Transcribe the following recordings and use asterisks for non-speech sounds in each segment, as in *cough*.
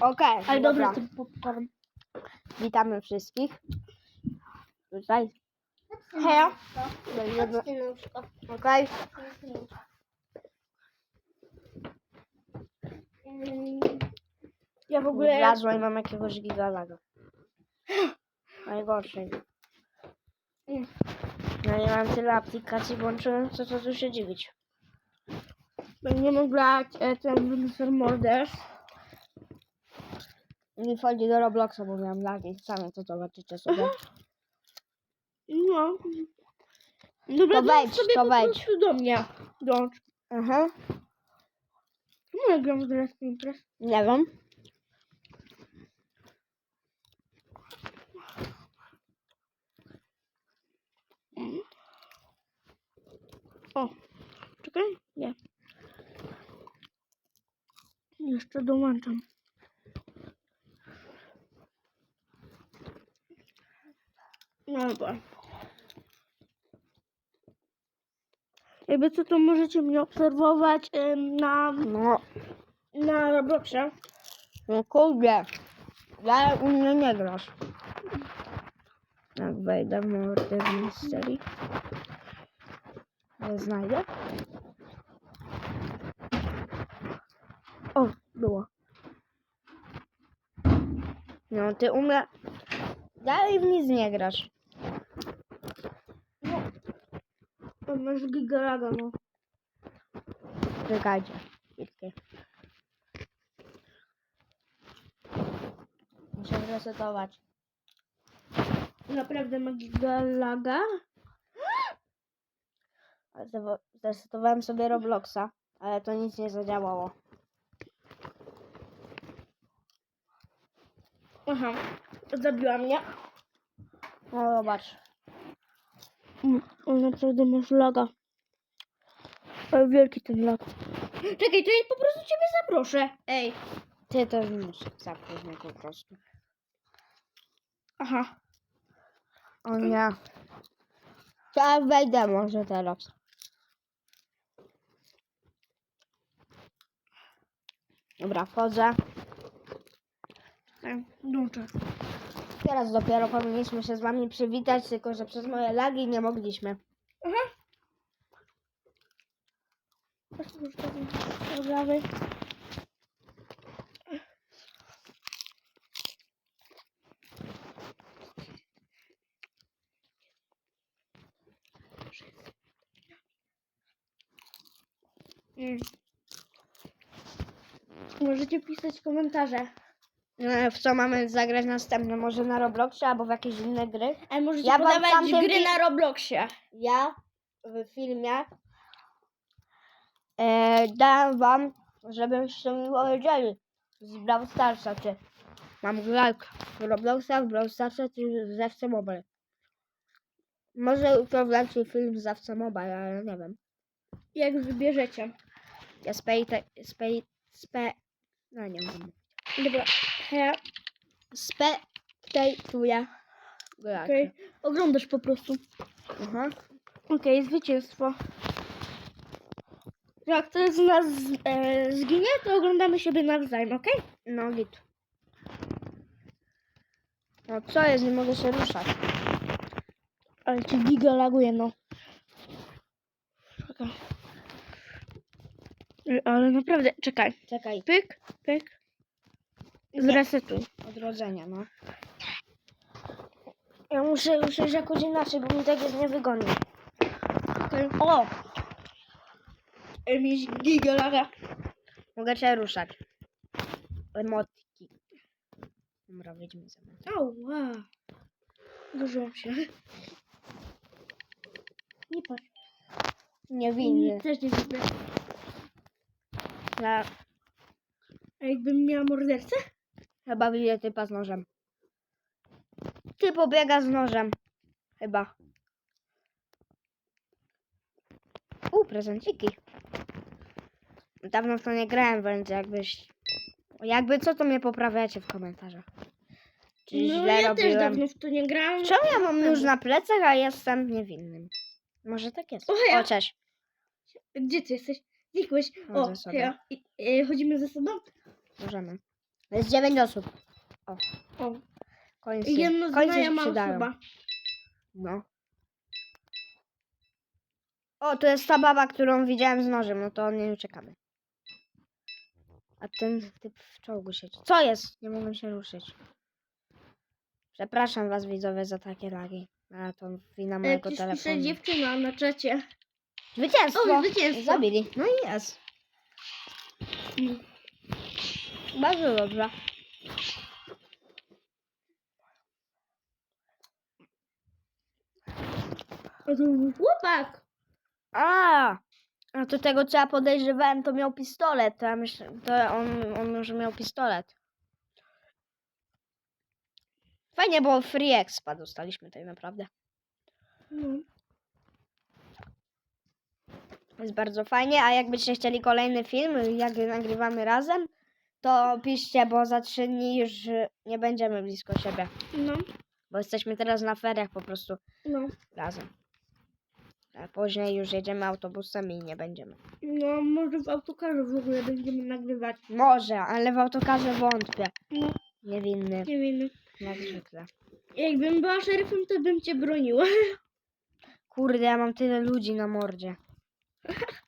Okej, Ale dobra. dobry ten popcorn. Witamy wszystkich. Tutaj. Heja. Będziemy... Okej. Ja w ogóle... Wlazła i mam jakiegoś gigalaga. Najgorszej. Mm. No nie mam tyle aplikacji włączonych, co co tu się dziwić. Będziemy grać e, ten Bruiser Morders. Nie wchodzi do Robloxa, bo miałem lagi. Sami to zobaczycie sobie. No. Dobra, To wejdź, sobie to po wejdź. prostu do mnie. Dołącz. Aha. No ja gram w Dress Impress. Nie wiem. O, czekaj, nie. Jeszcze dołączam. No dobra. Jakby co, to możecie mnie obserwować em, na, No. na Robloxie. No kurde. Ja u mnie nie grasz. Jak wejdę w Murder Mystery. Nie znajdę. O, było. No ty u mnie... Dalej w nic nie grasz. Masz gigalaga, no. Czekajcie. Chwilkę. Muszę resetować. Naprawdę ma gigalaga? *gasps* Zresetowałem sobie Robloxa, ale to nic nie zadziałało. Aha, zabiła mnie. No zobacz. Mm, O, naprawdę masz laga. Ale wielki ten lag. Czekaj, to ja po prostu ciebie zaproszę. Ej. Ty też musisz mnie po prostu. Aha. O nie. To ja wejdę może teraz. Dobra, wchodzę. Czekaj, Dołączę. Teraz dopiero powinniśmy się z wami przywitać, tylko że przez moje lagi nie mogliśmy. Aha. Mm. Możecie pisać komentarze. E, W co mamy zagrać następne? Może na Robloxie albo w jakieś inne gry? Ale możecie Ja podawać tamten gry na Robloxie. Ja w filmie e, dałem wam, żebyście mi powiedzieli z Brawl Starsa, czy mam grać w Robloxa, w Brawl Starsa, czy z FC Mobile. Może jutro wleci film z FC Mobile, ale nie wiem. Jak wybierzecie. Ja spej, spej, spe, no nie wiem. Dobra. Ja, Spe, tej, tu ja. grać. okej. Oglądasz po prostu. Aha. Okej, zwycięstwo. Jak ktoś z nas e, zginie, to oglądamy siebie nawzajem, okej? No git. No co jest, nie mogę się ruszać. Ale ci giga laguje, no. Czekaj. Ale naprawdę, czekaj. Czekaj, Pyk, pyk. Zresetuj. odrodzenia, no. Ja muszę już jakoś inaczej, bo mi tak jest niewygodnie. O! E, Mieć giga laga. Mogę cię ruszać. Emotki. Dobra, wyjdźmy ze mną. Ała. Uderzyłam się. Nie patrz. Niewinny. Też nie widzę. Ja A jakbym miała mordercę? Chyba widzę typa z nożem. Ty pobiega z nożem. Chyba. U, prezenciki. Dawno w to nie grałem, więc jakbyś... Jakby co, to mnie poprawiacie w komentarzach. Czy No źle ja robiłem? też dawno w to nie grałam. Czemu ja mam nóż na plecach, a jestem niewinnym? Może tak jest. O, ja- O, cześć. Gdzie ty jesteś? Znikłeś. O, Chodzę ja. I, e, chodzimy ze sobą? Możemy. Jest dziewięć osób. O, Końcy, i jedno końcy się przydają. osoba. No. O, to jest ta baba, którą widziałem z nożem, no to od niej uciekamy. A ten typ w czołgu siedzi. Co jest? Nie mogę się ruszyć. Przepraszam was widzowie za takie lagi. Ale to wina mojego Jakiś pisze telefonu. dziewczyna na czacie. Zwycięstwo! O, zwycięstwo. Zabili. No i jest. Bardzo dobrze. To był chłopak. A, a to tego co ja podejrzewałem, to miał pistolet. To ja myślę, to on, on może miał pistolet. Fajnie, bo free expa dostaliśmy tak naprawdę. No. Jest bardzo fajnie, a jakbyście chcieli kolejny film, jak nagrywamy razem, to piszcie, bo za trzy dni już y, nie będziemy blisko siebie. No, Bo jesteśmy teraz na feriach po prostu no. razem. A później już jedziemy autobusem i nie będziemy. No, może w autokarze w ogóle będziemy nagrywać. Może, ale w autokarze wątpię. No, Niewinny, nie wiem. jak zwykle. Jakbym była szeryfem, to bym cię broniła. Kurde, ja mam tyle ludzi na mordzie. *laughs*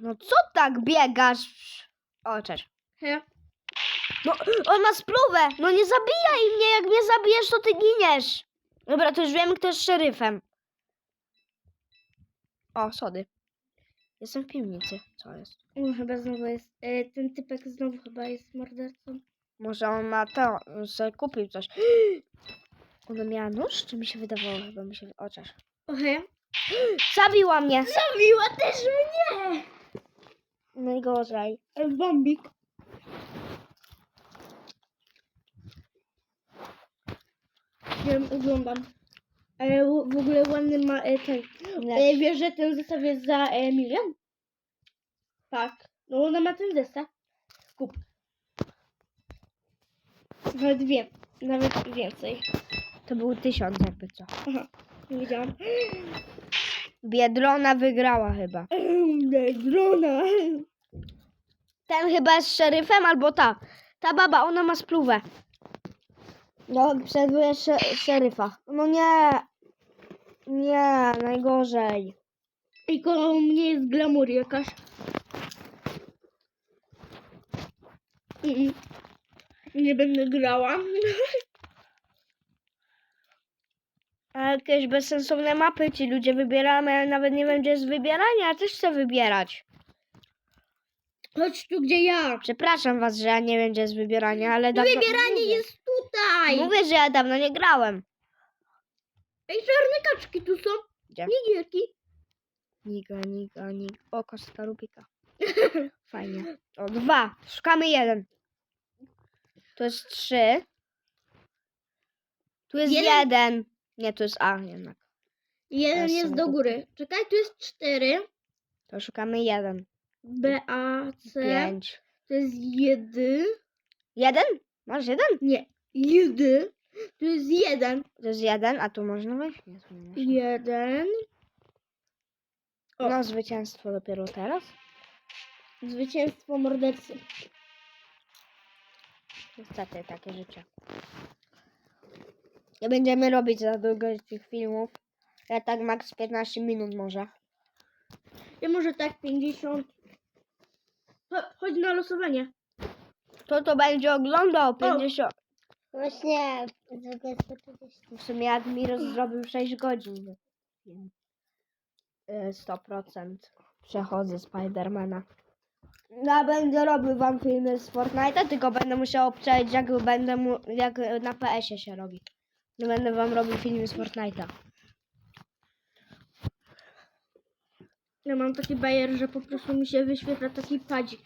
No co tak biegasz? O, cześć. He. No, on ma spluwę! No nie zabijaj mnie! Jak mnie zabijesz, to ty giniesz! Dobra, to już wiemy, kto jest szeryfem. O, sody. Jestem w piwnicy. Co jest? On chyba znowu jest. E, ten typek znowu chyba jest mordercą. Może on ma to, sobie kupił coś. *gasps* Ona miała nóż? Czy mi się wydawało? Chyba mi się... O, cześć. O, he. *gasps* Zabiła mnie! Zabiła też mnie! Najgorzej. Bombik. Wiem, oglądam. Ale w ogóle ładny ma e, ten. E, wiesz, że ten zestaw jest za e, milion? Tak. No ona ma ten zestaw. Kup. Nawet wie. Nawet więcej. To był tysiąc jakby co. Aha. Nie wiedziałam. *gasps* Biedrona wygrała chyba. Eee, drona. Ten chyba jest szeryfem albo ta. Ta baba, ona ma spluwę. No, przejmuje sze- szeryfa. No nie. Nie, najgorzej. I koło mnie jest glamour jakaś. Mm. Nie będę grała. *laughs* A jakieś bezsensowne mapy ci ludzie wybierają, a ja nawet nie wiem, gdzie jest wybieranie, ja też chcę wybierać. Chodź tu, gdzie ja. Przepraszam was, że ja nie wiem, gdzie jest wybieranie, ale dawno... Wybieranie jest tutaj. Mówię, że ja dawno nie grałem. Ej, czarne kaczki tu są. Gdzie? Nigierki. Niga, niga, niga. O, kostka Rubika. *laughs* Fajnie. O, dwa. Szukamy jeden. Tu jest trzy. Tu jest Jeden? jeden. Nie, tu jest A jednak. Jeden jest do góry. Czekaj, tu jest cztery. To szukamy jeden. B, A, C. Pięć. To jest jedy. Jeden? Masz jeden? Nie. Jedy. Tu jest jeden. To jest jeden, a tu można wejść? Nie, tu nie można. Jeden. O. No, zwycięstwo dopiero teraz. Zwycięstwo mordercy. Niestety, takie życie. Nie będziemy robić za długo tych filmów. Ja tak max 15 minut może. Ja może tak 50. Cho- Chodź na losowanie. Kto to będzie oglądał? 50. Właśnie, zwykle 140. W sumie Admiros zrobił 6 godzin. Y, 100% przechodzę Spidermana. Ja będę robił wam filmy z Fortnite'a, tylko będę musiał obczaić jak będę mu, jak na PS-ie się robi. Nie będę wam robił filmy z Fortnite'a. Ja mam taki bajer, że po prostu mi się wyświetla taki padzik.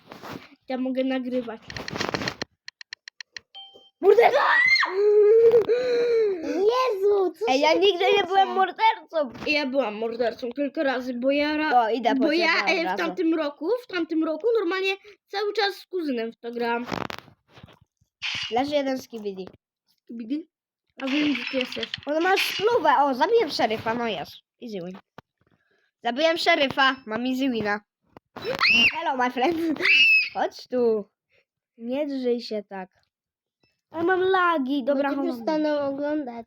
Ja mogę nagrywać. Morderca! *laughs* Jezu, co Ej, się ja nigdy nie dzieje? byłem mordercą! I Ja byłam mordercą kilka razy, bo ja, ra- O, idę po bo ja ciebie od e, w razu. tamtym roku, w tamtym roku normalnie cały czas z kuzynem w to grałam. Leży jeden z kibidi. A wiem, gdzie ty jesteś. Ona ma spluwę. O, zabiłem szeryfa, no jest. Easy win. Zabiłem szeryfa, mam easy wina. Hello, my friend. Chodź tu. Nie drzyj się tak. Ale mam lagi. Dobra, Bo cię chowam. przestaną oglądać.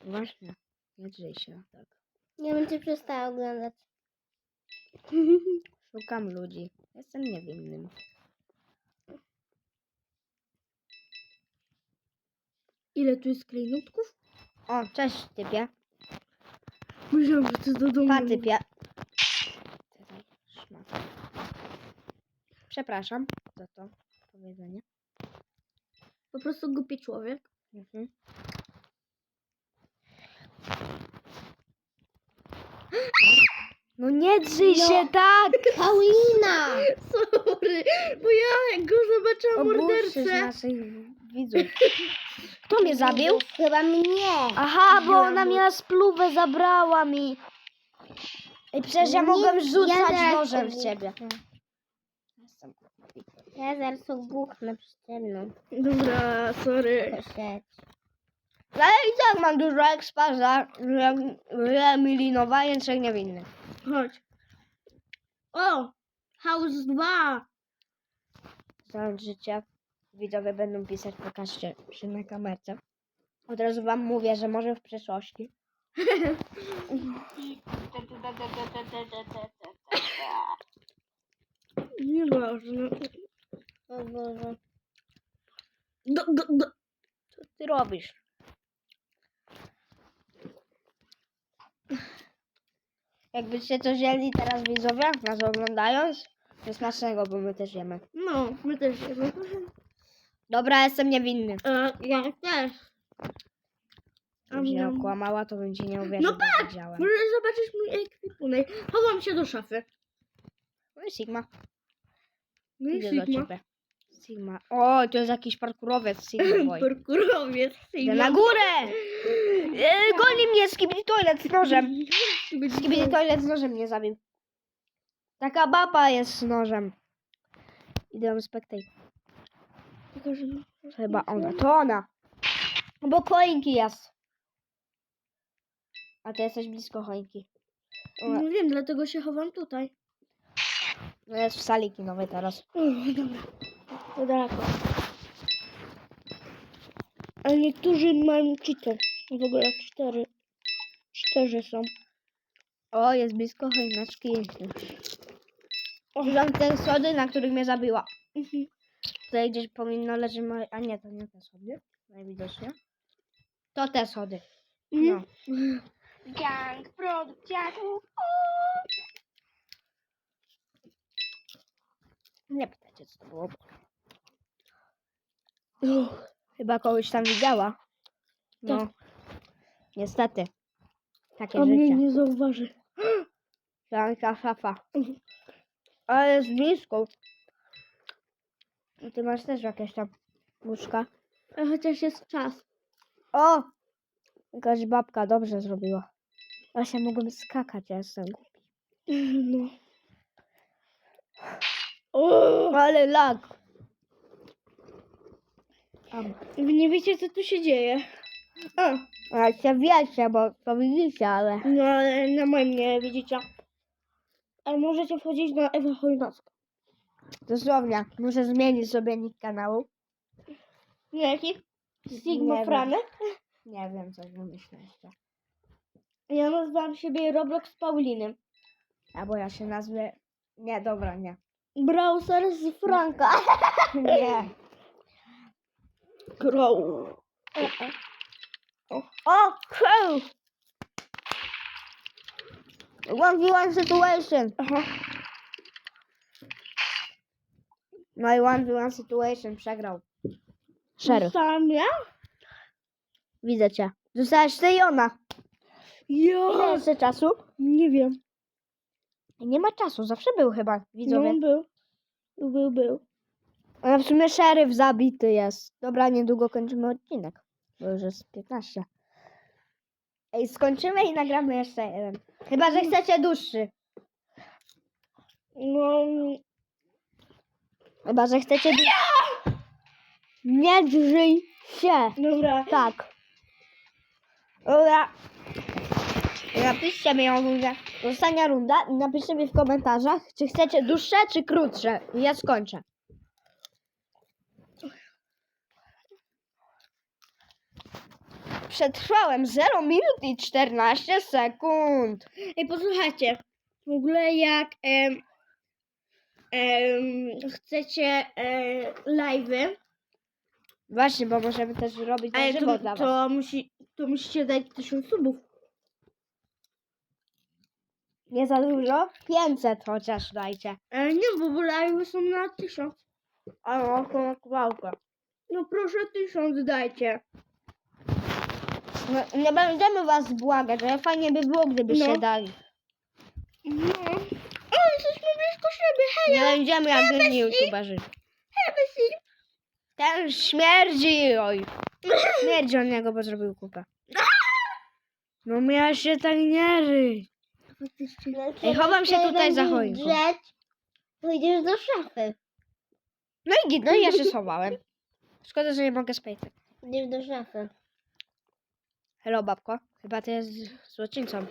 Właśnie. Nie drzyj się tak. Ja bym cię przestała oglądać. *laughs* Szukam ludzi. Jestem niewinnym. Ile tu jest klejnotków? O, cześć typie. Myślałam, że to do domu. Pa typie. Przepraszam za to powiedzenie. Po prostu głupi człowiek. Mhm. No nie drzyj No. się tak! Paulina! *laughs* Sorry, bo ja jak go zobaczyłam Oburzysz mordercę. naszych widzów. Kto mnie zabił? Chyba mnie. Aha, bo ona miała spluwę, zabrała mi. I przecież ja mogłem ja rzucać zaraz nożem w ciebie. Jestem Ja zaraz obuchnę przede mną. Dobra, sorry. Poszedł. Ale i tak mam dużo expa za wyeliminowanie trzech niewinnych. Chodź. O! House 2. Znając życie, widzowie będą pisać, pokażcie się na kamerce. Od razu wam mówię, że może w przyszłości. *laughs* Nieważne. O Boże. Do, do, do. Co ty robisz? Jakbyście coś jedli teraz widzowie, nas oglądając, to smacznego, bo my też jemy. No, my też jemy. Dobra, jestem niewinny. E, ja też. Gdybym się Am, okłamała, to ci nie uwierzył, No bo wiedziałem. Możesz zobaczyć mój ekwipunek. Chowam się do szafy. No i Sigma. No i Idę do Sigma. ciebie. Sigma. O, to jest jakiś parkurowiec Sigma *laughs* Boy. Parkurowiec. Idę na górę! E, goni mnie Skibidi Toilet z nożem. Skibidi Toilet z nożem mnie zabił. Taka baba jest z nożem. Idę ją spectate. Tylko, że- Chyba ona. To ona. Bo choinki jest. A ty jesteś blisko choinki. Ona Nie wiem, dlatego się chowam tutaj. no jest w sali kinowej teraz. O, dobra. To daleko. Ale niektórzy mają cheater. W ogóle cztery. Cztery są. O, jest blisko choineczki. Używam te schody, na których mnie zabiła. Mhm. Tutaj gdzieś powinno leżeć moje... A nie, to nie te schody. Najwidoczniej. To te schody. No. Mhm. *laughs* Gang produkciarów. Nie pytajcie, co to było. Uch, Chyba kogoś tam widziała. No. Tak. Niestety. Takie A mnie nie zauważy. *gasps* Franka szafa. Ale jest blisko. I ty masz też jakieś tam łóżka. A chociaż jest czas. O! Jakaś babka dobrze zrobiła. Właśnie mogłem skakać, ja jestem głupi. No. O, Ale lag. Am. wy nie wiecie, co tu się dzieje. A, A się wiecie, bo to widzicie, ale... no ale na moim nie widzicie. Ale możecie wchodzić na Ewa Chojnowską. Dosłownie, muszę zmienić sobie nick kanału. Nie, jaki? Nie Sigma wiem. Franek. Nie wiem, coś wymyślę jeszcze. Ja nazywam siebie Roblox Paulinem. Albo ja się nazwę... Nie, dobra, nie. Browser z Franka. *laughs* Nie. Grow. O, cool! One v one situation. Aha. No i one v one situation przegrał. Szeryf. Sam ja? Widzę cię. Zostałaś ty i ona. Ile Ja. jeszcze czasu? Nie wiem. Nie ma czasu, zawsze był chyba, No widzowie. on był. Był, był, był. A w sumie szeryf zabity jest. Dobra, niedługo kończymy odcinek. Bo już jest 15. Ej, skończymy i nagramy jeszcze jeden. Chyba, że chcecie dłuższy. No, Chyba, że chcecie dłuższy. Nie drzyj się. dobra. Tak. Dobra. Napiszcie mi ją rundę. Ostatnia runda i napiszcie mi w komentarzach, czy chcecie dłuższe, czy krótsze. I ja skończę. Przetrwałem 0 minut i 14 sekund. Ej, posłuchajcie. W ogóle jak em, em, chcecie e, live'y, Właśnie, bo możemy też robić na ale żywo to, dla was. to, musi, to musicie dać 1000 subów. Nie za dużo? 500 chociaż dajcie. E, nie, bo live'y są na 1000. A no, to kawałka. No proszę 1000 dajcie. No, nie będziemy was błagać, ale fajnie by było, gdybyście No. dali. No. O, jesteśmy blisko siebie. Hej, Nie będziemy jak inni youtuberzy. Ten śmierdzi, oj. *laughs* Śmierdzi od niego, bo zrobił kupę. No miałeś się tak nie ryj. Ej, chowam się tutaj za choinką. Drzeć, pójdziesz do szafy. No i git, no i ja się schowałem. Szkoda, że nie mogę spejtać. Idziesz do szafy. Hello, babko. Chyba ty jest złoczyńcą.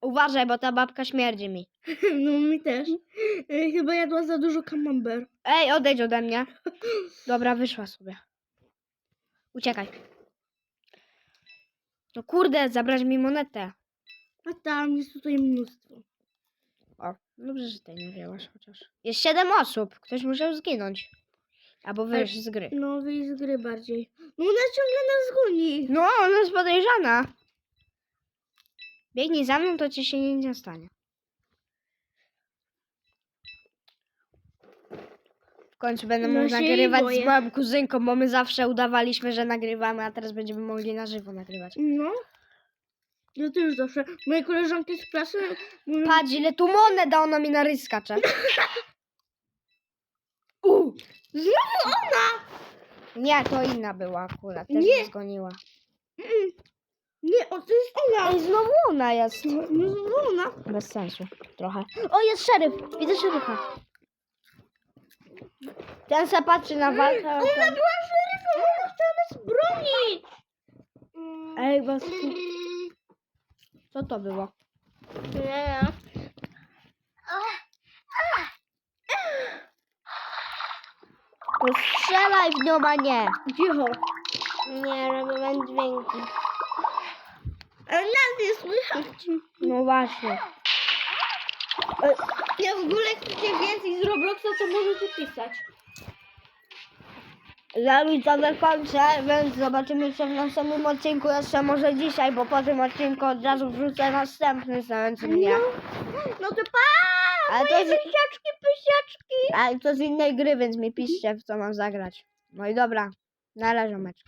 Uważaj, bo ta babka śmierdzi mi. *laughs* No mi też. E, chyba jadła za dużo camembert. Ej, odejdź ode mnie. Dobra, wyszła sobie. Uciekaj. No kurde, zabrać mi monetę. A tam jest tutaj mnóstwo. O, dobrze, że tej nie wzięłaś chociaż. Jest siedem osób. Ktoś musiał zginąć. Albo wyjść z gry. No wyjść z gry bardziej. No ona ciągle nas goni. No, ona jest podejrzana. Biegnij za mną, to ci się nic nie stanie. W końcu będę No mógł się jej nagrywać z boję. moją kuzynką, bo my zawsze udawaliśmy, że nagrywamy, a teraz będziemy mogli na żywo nagrywać. No. Ja też zawsze. Moje koleżanki z klasy mówią, Patrz, ile tu monet da ona mi na ryj skacze. *laughs* U, znowu ona! nie, to inna była akurat, też Nie. mnie zgoniła. Mm. Nie, o, to jest ona. Ej, znowu ona jest. No, no znowu ona. Bez sensu, trochę. O, jest szeryf, widzę szeryfa. Ten se patrzy na walkę. a Ona ten- była szeryfem, ona chciała nas bronić. Ej, was... Co to było? Nie. To strzelaj w nią, a nie. Cicho. Nie, robiłem dźwięki. Ale nas nie słychać. No właśnie. Jak w ogóle chcecie więcej z Robloxa, to możecie pisać. Ja już to kończę, więc zobaczymy się w następnym odcinku jeszcze może dzisiaj, bo po tym odcinku od razu wrzucę następny znający mnie. No, no to pa! Ale to Moje z- pysiaczki, pysiaczki. Ale to z innej gry, więc mi piszcie w co mam zagrać. No i dobra, na razie mecz.